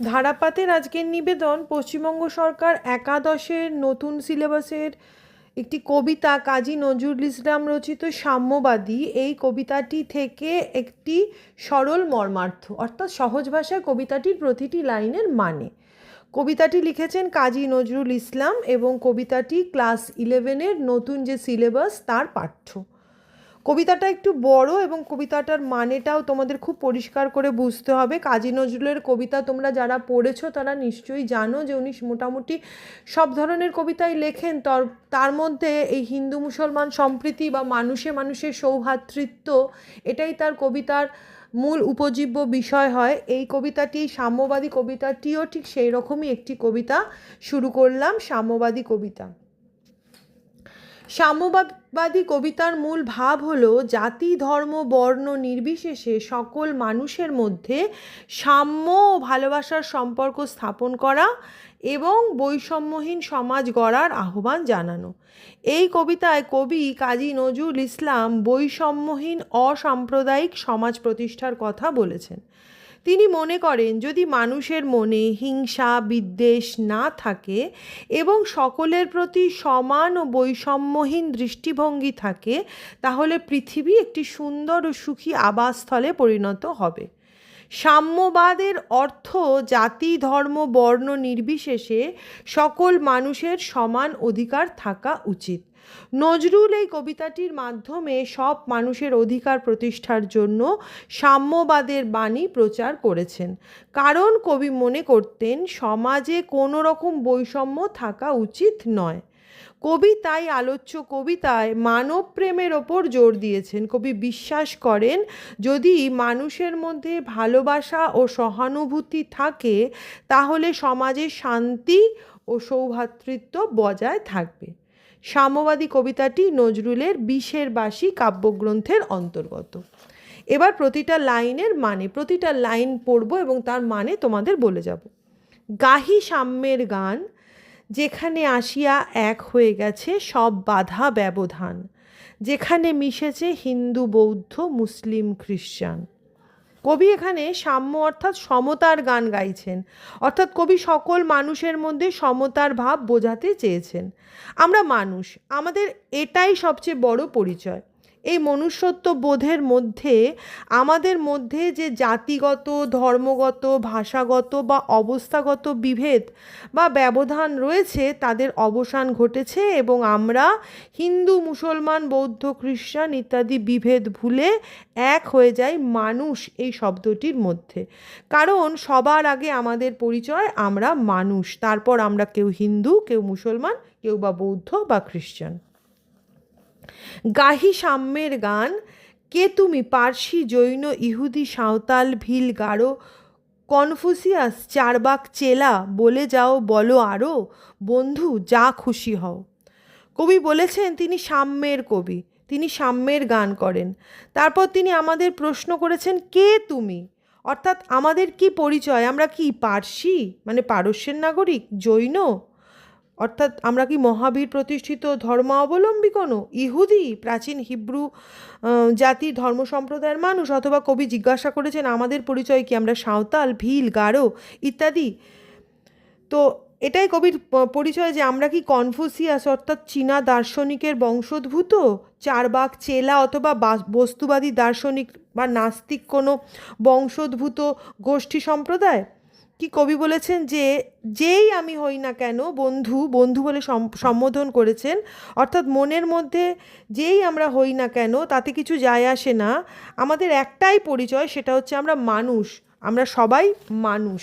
ধারাপাতের আজকের নিবেদন, পশ্চিমবঙ্গ সরকার একাদশের নতুন সিলেবাসের একটি কবিতা কাজী নজরুল ইসলাম রচিত সাম্যবাদী। এই কবিতাটি থেকে একটি সরল মর্মার্থ, অর্থাৎ সহজ ভাষায় কবিতাটির প্রতিটি লাইনের মানে। কবিতাটি লিখেছেন কাজী নজরুল ইসলাম এবং কবিতাটি ক্লাস ইলেভেনের নতুন যে সিলেবাস, তার পাঠ্য। কবিতাটা একটু বড় এবং কবিতাটার মানেটাও তোমাদের খুব পরিষ্কার করে বুঝতে হবে। কাজী নজরুলের কবিতা তোমরা যারা পড়েছো, তারা নিশ্চয়ই জানো যে উনি মোটামুটি সব ধরনের কবিতাই লেখেন। তার মধ্যে এই হিন্দু মুসলমান সম্প্রীতি বা মানুষে মানুষের সৌহাতৃত্ব এটাই তার কবিতার মূল উপজীব্য বিষয় হয়। এই কবিতাটি, সাম্যবাদী কবিতাটিও ঠিক সেই রকমই একটি কবিতা। শুরু করলাম সাম্যবাদী কবিতা। সাম্যবাদী কবিতার মূল ভাব হল জাতি, ধর্ম, বর্ণ নির্বিশেষে সকল মানুষের মধ্যে সাম্য ও ভালোবাসার সম্পর্ক স্থাপন করা এবং বৈষম্যহীন সমাজ গড়ার আহ্বান জানানো। এই কবিতায় কবি কাজী নজরুল ইসলাম বৈষম্যহীন অসাম্প্রদায়িক সমাজ প্রতিষ্ঠার কথা বলেছেন। তিনি মনে করেন, যদি মানুষের মনে হিংসা, বিদ্বেষ না থাকে এবং সকলের প্রতি সমান ও বৈষম্যহীন দৃষ্টিভঙ্গি থাকে, তাহলে পৃথিবী একটি সুন্দর ও সুখী আবাসস্থলে পরিণত হবে। সাম্যবাদের অর্থ জাতি, ধর্ম, বর্ণ নির্বিশেষে সকল মানুষের সমান অধিকার থাকা উচিত। নজরুল এই কবিতাটির মাধ্যমে সব মানুষের অধিকার প্রতিষ্ঠার জন্য সাম্যবাদের বাণী প্রচার করেছেন। কারণ কবি মনে করতেন, সমাজে কোনো রকম বৈষম্য থাকা উচিত নয়। কবি তাই আলোচ্য কবিতায় মানব প্রেমের ওপর জোর দিয়েছেন। কবি বিশ্বাস করেন, যদি মানুষের মধ্যে ভালোবাসা ও সহানুভূতি থাকে, তাহলে সমাজে শান্তি ও সৌভাতৃত্ব বজায় থাকবে। সাম্যবাদী কবিতাটি নজরুলের বিশের বাসী কাব্যগ্রন্থের অন্তর্গত। এবার প্রতিটা লাইনের মানে প্রতিটা লাইন পড়ব এবং তার মানে তোমাদের বলে যাব। গাহি সাম্যের গান, যেখানে আসিয়া এক হয়ে গেছে সব বাধা ব্যবধান, যেখানে মিশেছে হিন্দু, বৌদ্ধ, মুসলিম খ্রিস্টান কবি এখানে সাম্য অর্থাৎ সমতার গান গাইছেন। অর্থাৎ কবি সকল মানুষের মধ্যে সমতার ভাব বোঝাতে চেয়েছেন। আমরা মানুষ, আমাদের এটাই সবচেয়ে বড় পরিচয়। এই মনুষ্যত্ব বোধের মধ্যে, আমাদের মধ্যে যে জাতিগত, ধর্মগত, ভাষাগত বা অবস্থাগত বিভেদ বা ব্যবধান রয়েছে, তাদের অবসান ঘটেছে এবং আমরা হিন্দু, মুসলমান, বৌদ্ধ, খ্রিস্টান ইত্যাদি বিভেদ ভুলে এক হয়ে যাই মানুষ এই শব্দটির মধ্যে। কারণ সবার আগে আমাদের পরিচয় আমরা মানুষ, তারপর আমরা কেউ হিন্দু, কেউ মুসলমান, কেউ বা বৌদ্ধ বা খ্রিস্টান। গাহি সাম্যের গান, কে তুমি? পার্সি, জৈন, ইহুদি, সাঁওতাল, ভিল, গারো, কনফুসিয়াস, চারবাক, চেলা, বলে যাও, বলো আরও বন্ধু, যা খুশি হও। কবি বলেছেন, তিনি সাম্যের কবি, তিনি সাম্যের গান করেন। তারপর তিনি আমাদের প্রশ্ন করেছেন, কে তুমি? অর্থাৎ আমাদের কি পরিচয়? আমরা কি পার্সি? মানে পারস্যের নাগরিক? জৈন? অর্থাৎ আমরা কি মহাবীর প্রতিষ্ঠিত ধর্মাবলম্বী কোনো? ইহুদি, প্রাচীন হিব্রু জাতির ধর্ম সম্প্রদায়ের মানুষ অথবা কবি জিজ্ঞাসা করেছেন, আমাদের পরিচয় কি আমরা সাঁওতাল, ভিল গারো ইত্যাদি। তো এটাই কবির পরিচয় যে আমরা কি কনফুসিয়াস, অর্থাৎ চীনা দার্শনিকের বংশোদ্ভূত? চারবাক চেলা অথবা বস্তুবাদী দার্শনিক বা নাস্তিক কোনো বংশোদ্ভূত গোষ্ঠী সম্প্রদায়? কি কবি বলেছেন যে, যেই আমি হই না কেন, বন্ধু বন্ধু বলে সম্বোধন করেছেন, অর্থাৎ মনের মধ্যে যেই আমরা হই না কেন, তাতে কিছু যায় আসে না, আমাদের একটাই পরিচয়, সেটা হচ্ছে আমরা মানুষ, আমরা সবাই মানুষ।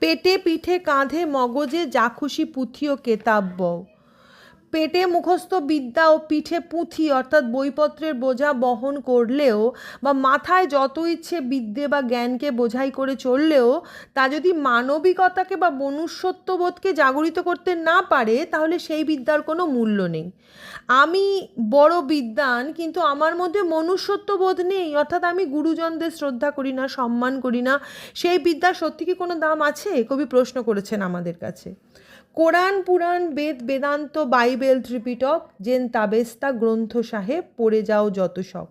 পেটে পিঠে কাঁধে মগজে যা খুশি পুঁথি ও কেতাব্য। পেটে মুখস্থ বিদ্যা ও পিঠে পুঁথি অর্থাৎ বইপত্রের বোঝা বহন করলেও বা মাথায় যত ইচ্ছে বিদ্যে বা জ্ঞানকে বোঝাই করে চললেও তা যদি মানবিকতাকে বা মনুষ্যত্ববোধকে জাগরিত করতে না পারে, তাহলে সেই বিদ্যার কোনো মূল্য নেই। আমি বড় বিদ্যান কিন্তু আমার মধ্যে মনুষ্যত্ববোধ নেই, অর্থাৎ আমি গুরুজনদের শ্রদ্ধা করি না, সম্মান করি না, সেই বিদ্যার সত্যি কি কোনো দাম আছে? কবি প্রশ্ন করেছেন আমাদের কাছে। Quran, Purana, Veda, Vedanta, Bible, Tripitaka, Zend Avesta, Granth Sahib পড়ে যাও যত সব।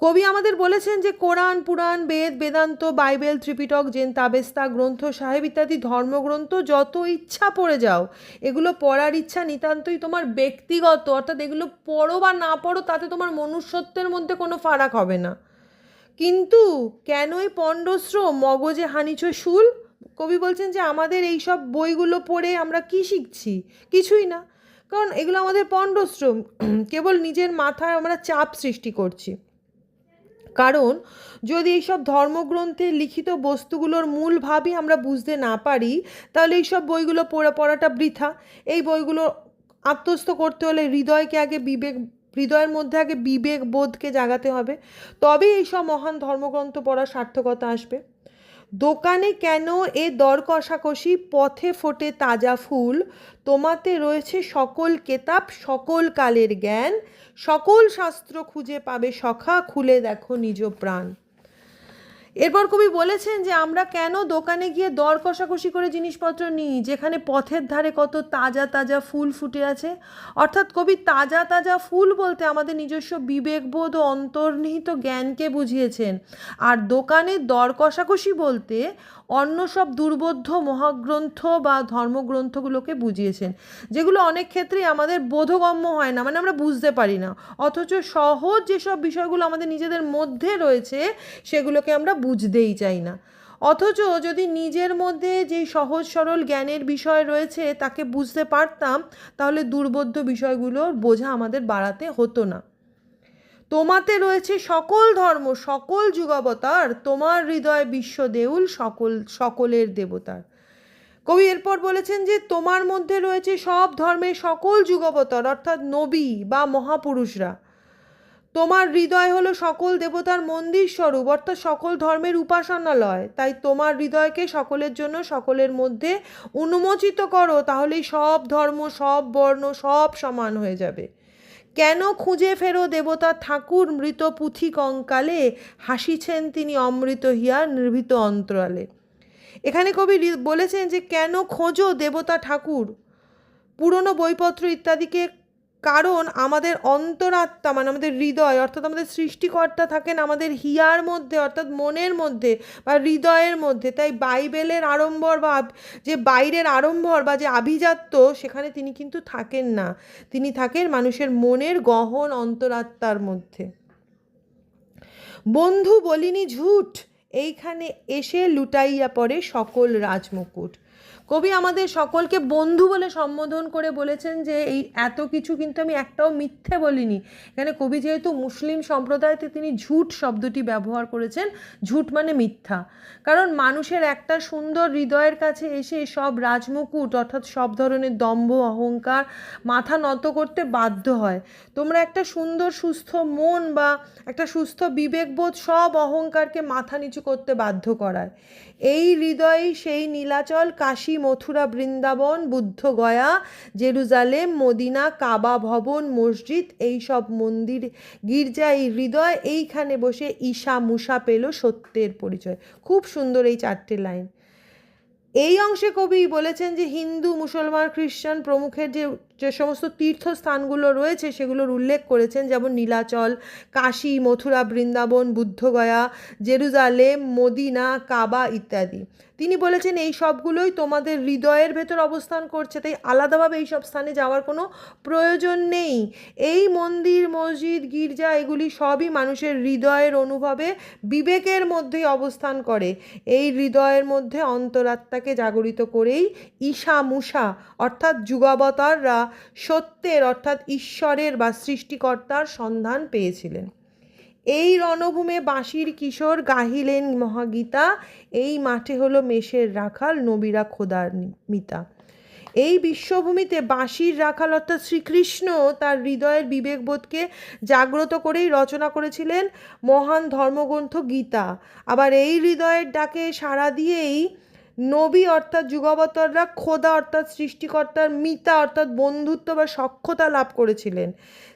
কবি আমাদের বলেছেন যে Quran, Purana, Veda, Vedanta, Bible, Tripitaka, Zend Avesta, Granth Sahib ইত্যাদি ধর্মগ্রন্থ যত ইচ্ছা পড়ে যাও, এগুলো পড়ার ইচ্ছা নিতান্তই তোমার ব্যক্তিগত, অর্থাৎ এগুলো পড়ো বা না পড়ো, তাতে তোমার মনুষ্যত্বের মধ্যে কোনো ফারাক হবে না। কিন্তু কেনই এই পণ্ডশ্রম, মগজে হানিছ শুল? কবি বলছেন যে আমাদের এই সব বইগুলো পড়ে আমরা কি শিখছি? কিছুই না। কারণ এগুলো আমাদের পণ্ডশ্রম। কেবল নিজের মাথায় আমরা চাপ সৃষ্টি করছি। কারণ যদি এইসব ধর্মগ্রন্থে লিখিত বস্তুগুলোর মূল ভাবই আমরা বুঝতে না পারি, তাহলে এইসব বইগুলো পড়া, পড়াটা বৃথা। এই বইগুলো আত্মস্থ করতে হলে হৃদয়কে আগে বিবেক, হৃদয়ের মধ্যে আগে বিবেক, বোধকে জাগাতে হবে। তবেই এইসব মহান ধর্মগ্রন্থ পড়ার সার্থকতা আসবে। দোকানে কেন এ দর কষাকষি পথে ফোটে তাজা ফুল? তোমাতে রয়েছে সকল কেতাব, সকল কালের জ্ঞান, সকল শাস্ত্র খুঁজে পাবে সখা, খুলে দেখো নিজ প্রাণ। এরপর কবি বলেছেন যে, আমরা কেন দোকানে গিয়ে দর কষাকষি করে জিনিসপত্র নিই, যেখানে পথের ধারে কত তাজা তাজা ফুল ফুটে আছে? অর্থাৎ কবি, তাজা তাজা ফুল বলতে আমাদের নিজস্ব বিবেকবোধ ও অন্তর্নিহিত জ্ঞানকে বুঝিয়েছেন। আর দোকানে দর কষাকষি বলতে অন্য সব দুর্বোধ্য মহাগ্রন্থ বা ধর্মগ্রন্থগুলোকে বুঝিয়েছেন, যেগুলো অনেক ক্ষেত্রেই আমাদের বোধগম্য হয় না মানে আমরা বুঝতে পারি না। অথচ সহজ যেসব বিষয়গুলো আমাদের নিজেদের মধ্যে রয়েছে, সেগুলোকে আমরা বুঝতেই চাই না। অথচ যদি নিজের মধ্যে যে সহজ সরল জ্ঞানের বিষয় রয়েছে, তাকে বুঝতে পারতাম, তাহলে দুর্বোধ্য বিষয়গুলোর বোঝা আমাদের বাড়াতে হতো না। তোমাতে রয়েছে সকল ধর্ম, সকল যুগাবতার তোমার হৃদয় বিশ্ব দেউল, সকল, সকলের দেবতার। কবি এরপর বলেছেন যে, তোমার মধ্যে রয়েছে সব ধর্মের সকল যুগাবতার, অর্থাৎ নবী বা মহাপুরুষরা। তোমার হৃদয় হলো সকল দেবতার মন্দির স্বরূপ, অর্থাৎ সকল ধর্মের উপাসনালয়। তাই তোমার হৃদয়কে সকলের জন্য, সকলের মধ্যে উন্মোচিত করো, তাহলেই সব ধর্ম, সব বর্ণ, সব সমান হয়ে যাবে। কেন খুঁজে ফেরো দেবতা ঠাকুর মৃত পুঁথি কঙ্কালে হাসিছেন তিনি অমৃত হিয়া নির্ভীত অন্তরালে। এখানে কবি বলেছেন যে কেন খোঁজো দেবতা ঠাকুর? পুরনো বইপত্র ইত্যাদিকে কারণ আমাদের অন্তরাত্মা মানে আমাদের হৃদয়, অর্থাৎ আমাদের সৃষ্টিকর্তা থাকেন আমাদের হিয়ার মধ্যে, অর্থাৎ মনের মধ্যে বা হৃদয়ের মধ্যে। তাই বাইবেলের আড়ম্বর বা যে বাইরের আড়ম্বর বা যে আভিজাত্য, সেখানে তিনি কিন্তু থাকেন না। তিনি থাকেন মানুষের মনের গহন অন্তরাত্মার মধ্যে। বন্ধু বলিনি ঝুট, এইখানে এসে লুটাইয়া পড়ে সকল রাজমুকুট। কবি আমাদের সকলকে বন্ধু বলে সম্বোধন করে বলেছেন যে এই এত কিছু কিন্তু আমি একটাও মিথ্যে বলিনি। এখানে কবি যেহেতু মুসলিম সম্প্রদায়তে তিনি ঝুট শব্দটি ব্যবহার করেছেন, ঝুট মানে মিথ্যা। কারণ মানুষের একটা সুন্দর হৃদয়ের কাছে এসে সব রাজমুকুট অর্থাৎ সব ধরনের দম্ভ, অহংকার মাথা নত করতে বাধ্য হয়। তোমরা একটা সুন্দর, সুস্থ মন বা একটা সুস্থ বিবেকবোধ সব অহংকারকে মাথা নিচু করতে বাধ্য করায়। এই হৃদয়েই সেই Nilachal Kashi Mathura Vrindavan, Buddha Gaya, Jerusalem, Medina, Kaaba ভবন, মসজিদ এই সব মন্দির, গির্জা, এই হৃদয়, এইখানে বসে ঈশা মুষা পেল সত্যের পরিচয়। খুব সুন্দর এই চারটে লাইন। এই অংশে কবি বলেছেন যে হিন্দু, মুসলমান, খ্রিস্টান প্রমুখের যে যে সমস্ত তীর্থস্থানগুলো রয়েছে সেগুলোর উল্লেখ করেছেন, যেমন Nilachal, Kashi, Mathura, Vrindavan, Buddhagaya, Jerusalem, Medina, Kaaba ইত্যাদি। তিনি বলেছেন, এই সবগুলোই তোমাদের হৃদয়ের ভেতর অবস্থান করছে, তাই আলাদাভাবে এই সব স্থানে যাওয়ার কোনো প্রয়োজন নেই। এই মন্দির, মসজিদ, গির্জা, এগুলি সবই মানুষের হৃদয়ের অনুভবে বিবেকের মধ্যেই অবস্থান করে। এই হৃদয়ের মধ্যে অন্তরাত্মাকে জাগরিত করেই ঈশা মুষা অর্থাৎ যুগাবতাররা সত্যের, অর্থাৎ ঈশ্বরের বা সৃষ্টিকর্তার সন্ধান পেয়েছিলেন। এই রণভূমে বাঁশির কিশোর গাহিলেন মহাগীতা, এই মাঠে হলো মেষের রাখাল, নবীরা খোদার মিতা। এই বিশ্বভূমিতে বাঁশির রাখাল, অর্থাৎ শ্রীকৃষ্ণ তার হৃদয়ের বিবেকবোধকে জাগ্রত করেই রচনা করেছিলেন মহান ধর্মগ্রন্থ গীতা। আবার এই হৃদয়ের ডাকে সাড়া দিয়েই নবী অর্থাৎ যুগাবতররা, খোদা অর্থাৎ সৃষ্টিকর্তার মিতা অর্থাৎ বন্ধুত্ব বা সক্ষতা লাভ করেছিলেন।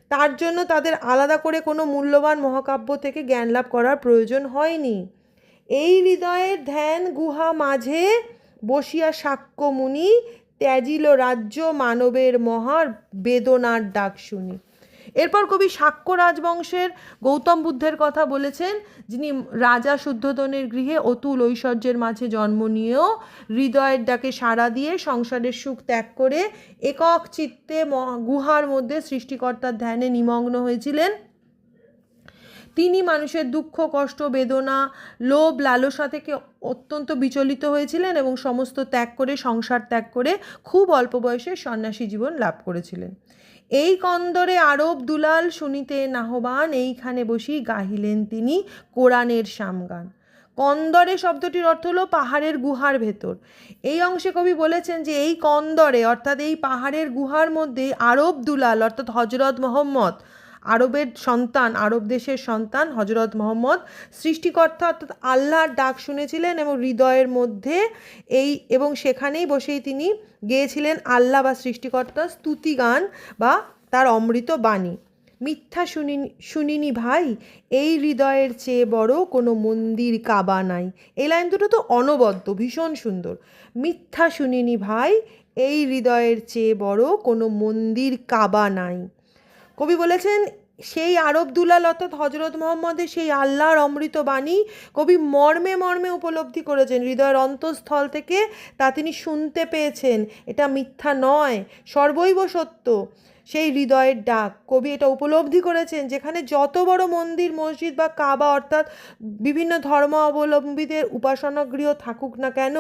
তার জন্য তাদের আলাদা করে কোনো মূল্যবান মহাকাব্য থেকে জ্ঞান লাভ করার প্রয়োজন হয়নি। এই হৃদয়ের ধ্যান গুহা মাঝে বসিয়া সাক্ষ্যমুনি ত্যাজিল রাজ্য মানবের মহার বেদনার ডাক শুনি। এরপর কবি শাক্য রাজবংশের গৌতম বুদ্ধের কথা বলেছেন, যিনি রাজা শুদ্ধোধনের গৃহে অতুল ঐশ্বর্যের মাঝে জন্ম নিয়েও হৃদয়ের ডাকে সাড়া দিয়ে সংসারের সুখ ত্যাগ করে একক চিত্তে গুহার মধ্যে সৃষ্টিকর্তার ধ্যানে নিমগ্ন হয়েছিলেন। তিনি মানুষের দুঃখ, কষ্ট, বেদনা, লোভ, লালসা থেকে অত্যন্ত বিচলিত হয়েছিলেন এবং সমস্ত ত্যাগ করে, সংসার ত্যাগ করে খুব অল্প বয়সে সন্ন্যাসী জীবন লাভ করেছিলেন। এই কন্দরে আরব দুলাল শুনিতে নাহবান, এইখানে বসি গাহিলেন তিনি কোরআনের সামগান কন্দরে শব্দটির অর্থ হলো পাহাড়ের গুহার ভেতর। এই অংশে কবি বলেছেন যে এই কন্দরে, অর্থাৎ এই পাহাড়ের গুহার মধ্যে আরব দুলাল, অর্থাৎ হজরত মোহাম্মদ আরবের সন্তান, আরব দেশের সন্তান হজরত মোহাম্মদ, সৃষ্টিকর্তা অর্থাৎ আল্লাহর ডাক শুনেছিলেন এবং হৃদয়ের মধ্যে এই এবং সেখানেই বসেই তিনি গেয়েছিলেন আল্লাহ বা সৃষ্টিকর্তার স্তুতি গান বা তার অমৃত বাণী। মিথ্যা শুনিনি শুনিনি ভাই, এই হৃদয়ের চেয়ে বড় কোনো মন্দির কাবা নাই। এই লাইন দুটো তো অনবদ্য, ভীষণ সুন্দর। মিথ্যা শুনিনি ভাই, এই হৃদয়ের চেয়ে বড় কোনো মন্দির কাবা নাই। কবি বলেছেন, সেই আরব দুলাল অর্থাৎ হজরত মোহাম্মদের সেই আল্লাহর অমৃত বাণী কবি মর্মে মর্মে উপলব্ধি করেছেন, হৃদয়ের অন্তঃস্থল থেকে তা তিনি শুনতে পেয়েছেন। এটা মিথ্যা নয়, সর্বৈব সত্য। সেই হৃদয়ের ডাক, কবি এটা উপলব্ধি করেছেন যেখানে যত বড় মন্দির, মসজিদ বা কাবা অর্থাৎ বিভিন্ন ধর্ম অবলম্বীদের উপাসনাগৃহ থাকুক না কেন,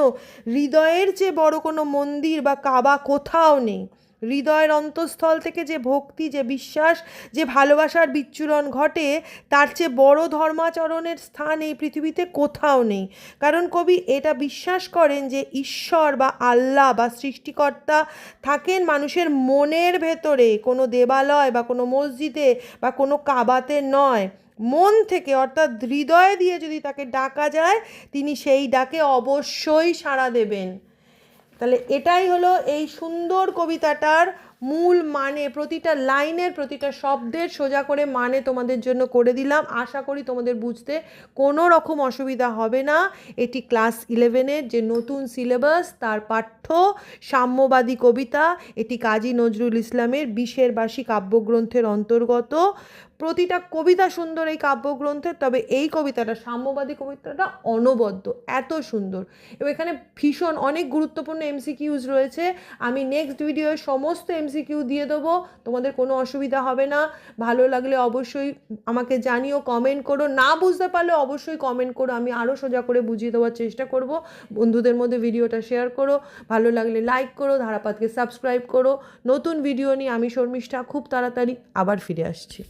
হৃদয়ের চেয়ে বড় কোনো মন্দির বা কাবা কোথাও নেই। হৃদয়ের অন্তঃস্থল থেকে যে ভক্তি, যে বিশ্বাস, যে ভালোবাসার বিচ্ছুরণ ঘটে, তার চেয়ে বড় ধর্মাচরণের স্থান এই পৃথিবীতে কোথাও নেই। কারণ কবি এটা বিশ্বাস করেন যে ঈশ্বর বা আল্লাহ বা সৃষ্টিকর্তা থাকেন মানুষের মনের ভেতরে, কোনো দেবালয় বা কোনো মসজিদে বা কোনো কাবাতে নয়। মন থেকে, অর্থাৎ হৃদয় দিয়ে যদি তাকে ডাকা যায়, তিনি সেই ডাকে অবশ্যই সাড়া দেবেন। তাহলে এটাই হলো এই সুন্দর কবিতাটার মূল মানে প্রতিটা লাইনের, প্রতিটা শব্দের সোজা করে মানে তোমাদের জন্য করে দিলাম। আশা করি তোমাদের বুঝতে কোনো রকম অসুবিধা হবে না। এটি ক্লাস ইলেভেনের যে নতুন সিলেবাস, তার পাঠ্য, সাম্যবাদী কবিতা, এটি কাজী নজরুল ইসলামের বিশের বাসী কাব্যগ্রন্থের অন্তর্গত। প্রতিটা কবিতা সুন্দর এই কাব্যগ্রন্থের, তবে এই কবিতাটা, সাম্যবাদী কবিতাটা অনবদ্য, এত সুন্দর। এবং এখানে ভীষণ অনেক গুরুত্বপূর্ণ এমসিকিউজ রয়েছে। আমি নেক্সট ভিডিওয়ে সমস্ত এমসিকিউ দিয়ে দেবো, তোমাদের কোনো অসুবিধা হবে না। ভালো লাগলে অবশ্যই আমাকে জানিও কমেন্ট করো। না বুঝতে পারলে অবশ্যই কমেন্ট করো, আমি আরও সোজা করে বুঝিয়ে দেওয়ার চেষ্টা করব। বন্ধুদের মধ্যে ভিডিওটা শেয়ার করো। ভালো লাগলে লাইক করো, ধারাপাতকে সাবস্ক্রাইব করো। নতুন ভিডিও নিয়ে আমি শর্মিষ্ঠা, খুব তাড়াতাড়ি আবার ফিরে আসছি।